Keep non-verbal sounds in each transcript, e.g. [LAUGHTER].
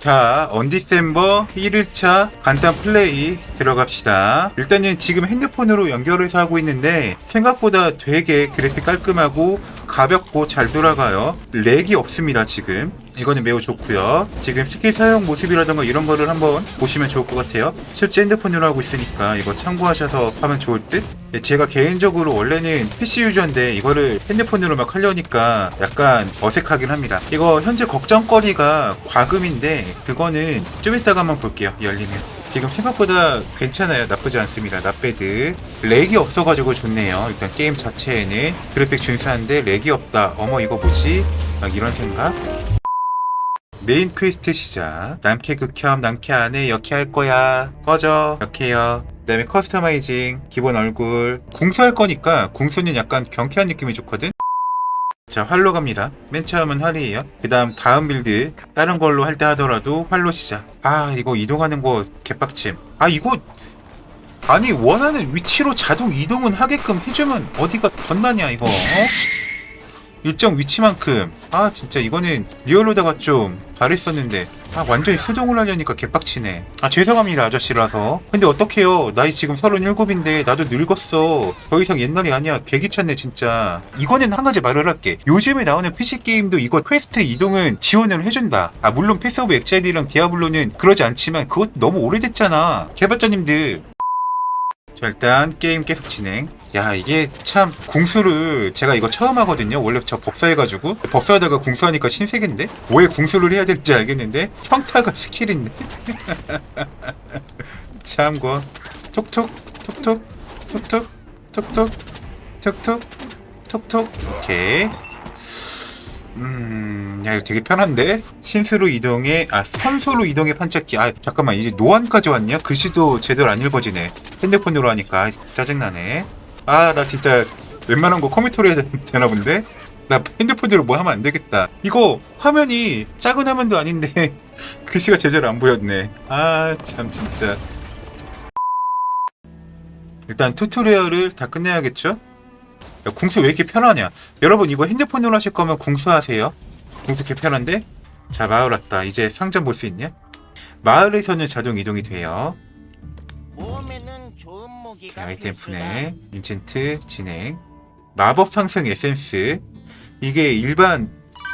자, 언디셈버 1일차 간단 플레이 들어갑시다. 일단은 지금 핸드폰으로 연결해서 하고 있는데 생각보다 되게 그래픽 깔끔하고 가볍고 잘 돌아가요. 렉이 없습니다, 지금. 이거는 매우 좋고요. 지금 스킬 사용 모습이라던가 이런 거를 한번 보시면 좋을 것 같아요. 실제 핸드폰으로 하고 있으니까 이거 참고하셔서 하면 좋을 듯? 예, 제가 개인적으로 원래는 PC 유저인데 이거를 핸드폰으로 막 하려니까 약간 어색하긴 합니다. 이거 현재 걱정거리가 과금인데 그거는 좀 이따가 한번 볼게요. 열리면. 지금 생각보다 괜찮아요. 나쁘지 않습니다. 나배드. 렉이 없어가지고 좋네요. 일단 게임 자체에는 그래픽 준수한데 렉이 없다. 어머 이거 뭐지? 막 이런 생각. 메인 퀘스트 시작. 남캐 극혐, 남캐 안에 역캐 할 거야. 꺼져. 역캐요. 그 다음에 커스터마이징, 기본 얼굴. 궁수 할 거니까 궁수는 약간 경쾌한 느낌이 좋거든? 자, 활로 갑니다. 맨 처음은 활이에요. 그 다음, 다음 빌드. 다른 걸로 할 때 하더라도 활로 시작. 아, 이거 이동하는 거 개빡침. 아, 이거. 아니, 원하는 위치로 자동 이동은 하게끔 해주면 어디가 덧나냐, 이거. 어? 일정 위치만큼 아 진짜 이거는 리얼로다가 좀 바랬었는데 아 완전히 수동을 하려니까 개빡치네. 아 죄송합니다 아저씨라서. 근데 어떡해요? 나이 지금 37인데 나도 늙었어. 더 이상 옛날이 아니야. 개귀찮네 진짜. 이거는 한 가지 말을 할게. 요즘에 나오는 PC게임도 이거 퀘스트 이동은 지원을 해준다. 아 물론 패스 오브 엑셀이랑 디아블로는 그러지 않지만 그것도 너무 오래됐잖아. 개발자님들 자 일단 게임 계속 진행. 야 이게 참 궁수를 제가 이거 처음 하거든요. 원래 저 법사해가지고. 법사하다가 궁수하니까 신세계인데? 왜 궁수를 해야 될지 알겠는데? 평타가 스킬인데? [LAUGHS] 참고 톡톡 톡톡 톡톡 톡톡 톡톡 톡톡. 오케이 음, 야, 이거 되게 편한데? 신수로 이동해, 아, 선수로 이동해 판착기. 아, 잠깐만, 이제 노안까지 왔냐? 글씨도 제대로 안 읽어지네. 핸드폰으로 하니까. 아, 짜증나네. 아, 나 진짜 웬만한 거 컴퓨터로 해야 되- [LAUGHS] 되나 본데? 나 핸드폰으로 뭐 하면 안 되겠다. 이거 화면이 작은 화면도 아닌데 [LAUGHS] 글씨가 제대로 안 보였네. 아, 참, 진짜. 일단 튜토리얼을 다 끝내야겠죠? 야, 궁수 왜 이렇게 편하냐? 여러분 이거 핸드폰으로 하실 거면 궁수 하세요. 궁수 개 편한데? 자 마을 왔다. 이제 상점 볼 수 있냐? 마을에서는 자동 이동이 돼요. 무기가 아이템. 분해, 인챈트 진행, 마법 상승 에센스. 이게 일반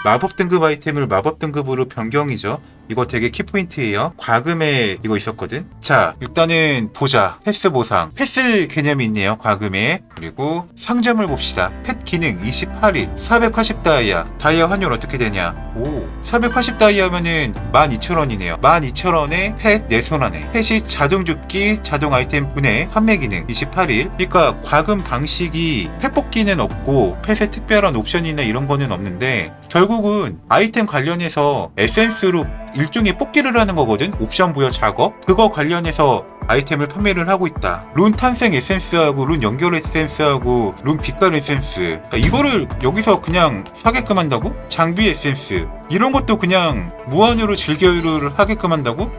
마법 등급 아이템을 마법 등급으로 변경이죠. 이거 되게 키포인트예요. 과금에 이거 있었거든. 자, 일단은 보자. 패스 보상. 패스 개념이 있네요. 과금에. 그리고 상점을 봅시다. 펫 기능 28일. 480 다이아. 다이아 환율 어떻게 되냐? 오. 480 다이아면은 12,000원이네요. 12,000원에 펫 내손하네. 펫이 자동 줍기, 자동 아이템 분해, 판매 기능 28일. 그러니까 과금 방식이 펫 뽑기는 없고 펫의 특별한 옵션이나 이런 거는 없는데 결국은 아이템 관련해서 에센스로 일종의 뽑기를 하는 거거든 옵션 부여 작업 그거 관련해서 아이템을 판매를 하고 있다 룬 탄생 에센스하고 룬 연결 에센스하고 룬 빛깔 에센스 아, 이거를 여기서 그냥 사게끔 한다고? 장비 에센스 이런 것도 그냥 무한으로 즐겨를 하게끔 한다고?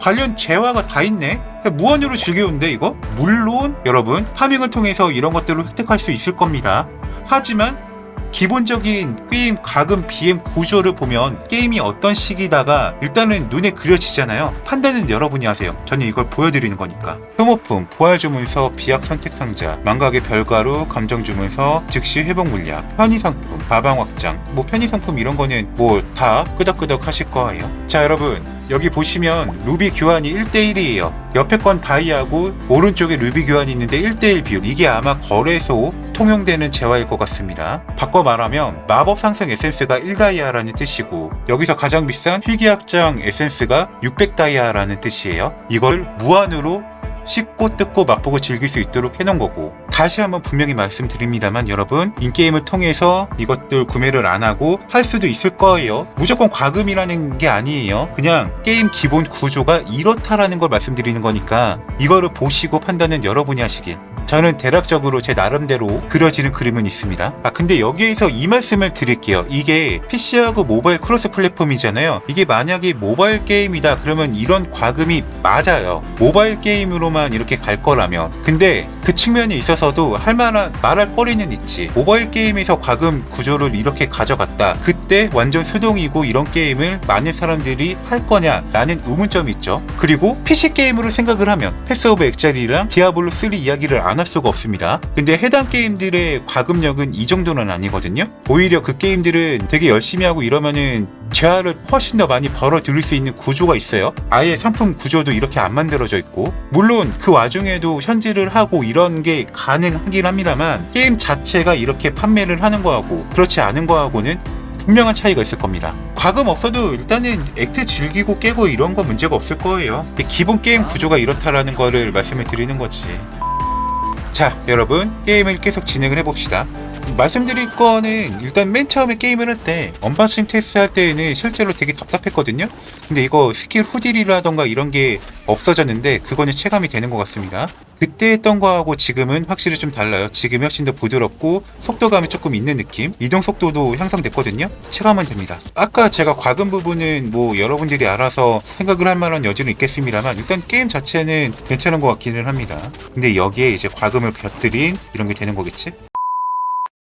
관련 재화가 다 있네? 무한으로 즐겨온데 이거? 물론 여러분 파밍을 통해서 이런 것들을 획득할 수 있을 겁니다 하지만 기본적인 게임 가금 BM 구조를 보면 게임이 어떤 시기다가 일단은 눈에 그려지잖아요. 판단은 여러분이 하세요. 저는 이걸 보여드리는 거니까. 혐오품, 부활 주문서, 비약 선택 상자, 망각의 별가루, 감정 주문서, 즉시 회복 물약, 편의 상품, 가방 확장, 뭐 편의 상품 이런 거는 뭐 다 끄덕끄덕 하실 거예요. 자 여러분 여기 보시면 루비 교환이 1대1이에요. 옆에 건 다이아고 오른쪽에 루비 교환이 있는데 1대1 비율. 이게 아마 거래소 통용되는 재화일 것 같습니다. 바꿔 말하면 마법 상승 에센스가 1다이아라는 뜻이고 여기서 가장 비싼 희귀학장 에센스가 600다이아라는 뜻이에요. 이걸 무한으로 씹고 뜯고 맛보고 즐길 수 있도록 해놓은 거고. 다시 한번 분명히 말씀드립니다만 여러분 인게임을 통해서 이것들 구매를 안 하고 할 수도 있을 거예요. 무조건 과금이라는 게 아니에요. 그냥 게임 기본 구조가 이렇다라는 걸 말씀드리는 거니까 이거를 보시고 판단은 여러분이 하시길 저는 대략적으로 제 나름대로 그려지는 그림은 있습니다. 아 근데 여기에서 이 말씀을 드릴게요. 이게 PC하고 모바일 크로스 플랫폼이잖아요. 이게 만약에 모바일 게임이다 그러면 이런 과금이 맞아요. 모바일 게임으로만 이렇게 갈 거라면. 근데 그 측면에 있어서도 할 만한 말할 거리는 있지. 모바일 게임에서 과금 구조를 이렇게 가져갔다. 그때 완전 수동이고 이런 게임을 많은 사람들이 할 거냐라는 의문점이 있죠. 그리고 PC 게임으로 생각을 하면 패스 오브 엑자리랑 디아블로 3 이야기를 안할 수가 없습니다. 근데 해당 게임들의 과금력은 이 정도는 아니거든요. 오히려 그 게임들은 되게 열심히 하고 이러면은 재화를 훨씬 더 많이 벌어 들일 수 있는 구조가 있어요. 아예 상품 구조도 이렇게 안 만들어져 있고 물론 그 와중에도 현질을 하고 이런 게 가능하긴 합니다만 게임 자체가 이렇게 판매를 하는 거하고 그렇지 않은 거하고는 분명한 차이가 있을 겁니다. 과금 없어도 일단은 액트 즐기고 깨고 이런 거 문제가 없을 거예요. 기본 게임 구조가 이렇다라는 거를 말씀을 드리는 거지. 자, 여러분 게임을 계속 진행을 해봅시다. 말씀드릴 거는 일단 맨 처음에 게임을 할 때 언박싱 테스트 할 때는 실제로 되게 답답했거든요. 근데 이거 스킬 후딜이라던가 이런 게 없어졌는데 그거는 체감이 되는 것 같습니다. 그때 했던 거하고 지금은 확실히 좀 달라요. 지금이 훨씬 더 부드럽고 속도감이 조금 있는 느낌. 이동 속도도 향상됐거든요. 체감은 됩니다. 아까 제가 과금 부분은 뭐 여러분들이 알아서 생각을 할 만한 여지는 있겠습니다만 일단 게임 자체는 괜찮은 것 같기는 합니다. 근데 여기에 이제 과금을 곁들인 이런 게 되는 거겠지?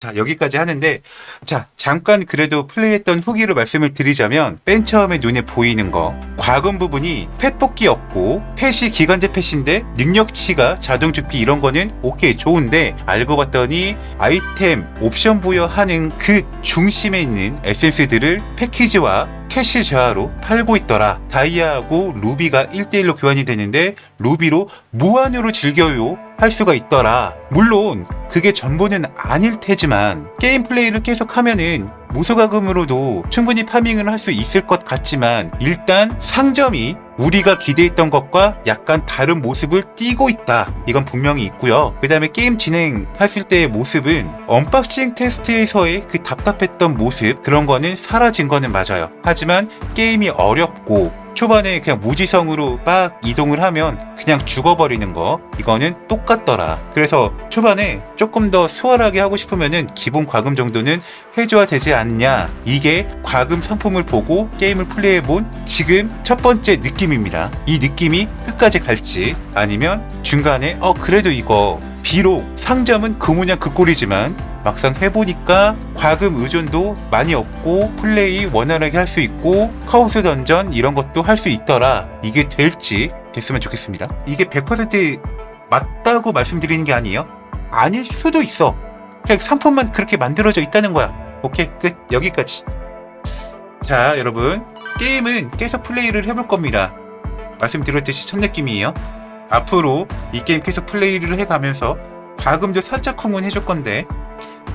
자, 여기까지 하는데, 자, 잠깐 그래도 플레이했던 후기를 말씀을 드리자면, 맨 처음에 눈에 보이는 거, 과금 부분이 펫 뽑기 없고, 펫이 기간제 펫인데, 능력치가 자동 죽기 이런 거는 오케이, 좋은데, 알고 봤더니, 아이템, 옵션 부여하는 그 중심에 있는 에센스들을 패키지와 캐시 재화로 팔고 있더라. 다이아하고 루비가 1대1로 교환이 되는데 루비로 무한으로 즐겨요 할 수가 있더라. 물론 그게 전부는 아닐 테지만 게임 플레이를 계속 하면은 무소가금으로도 충분히 파밍을 할 수 있을 것 같지만 일단 상점이 우리가 기대했던 것과 약간 다른 모습을 띠고 있다. 이건 분명히 있고요. 그 다음에 게임 진행했을 때의 모습은 언박싱 테스트에서의 그 답답했던 모습 그런 거는 사라진 거는 맞아요. 하지만 게임이 어렵고 초반에 그냥 무지성으로 막 이동을 하면 그냥 죽어버리는 거. 이거는 똑같더라. 그래서 초반에 조금 더 수월하게 하고 싶으면은 기본 과금 정도는 해줘야 되지 않냐. 이게 과금 상품을 보고 게임을 플레이해본 지금 첫 번째 느낌입니다. 이 느낌이 끝까지 갈지 아니면 중간에 어 그래도 이거 비록 상점은 그 모양 그 꼴이지만 막상 해보니까 과금 의존도 많이 없고 플레이 원활하게 할 수 있고 카오스 던전 이런 것도 할 수 있더라. 이게 될지 됐으면 좋겠습니다. 이게 100% 맞다고 말씀드리는 게 아니에요. 아닐 수도 있어. 그냥 상품만 그렇게 만들어져 있다는 거야. 오케이 끝. 여기까지. 자 여러분. 게임은 계속 플레이를 해볼 겁니다. 말씀드렸듯이 첫 느낌이에요. 앞으로 이 게임 계속 플레이를 해가면서 과금도 살짝 후문해줄 건데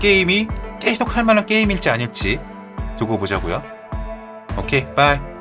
게임이 계속 할 만한 게임일지 아닐지 두고 보자고요. 오케이, 바이.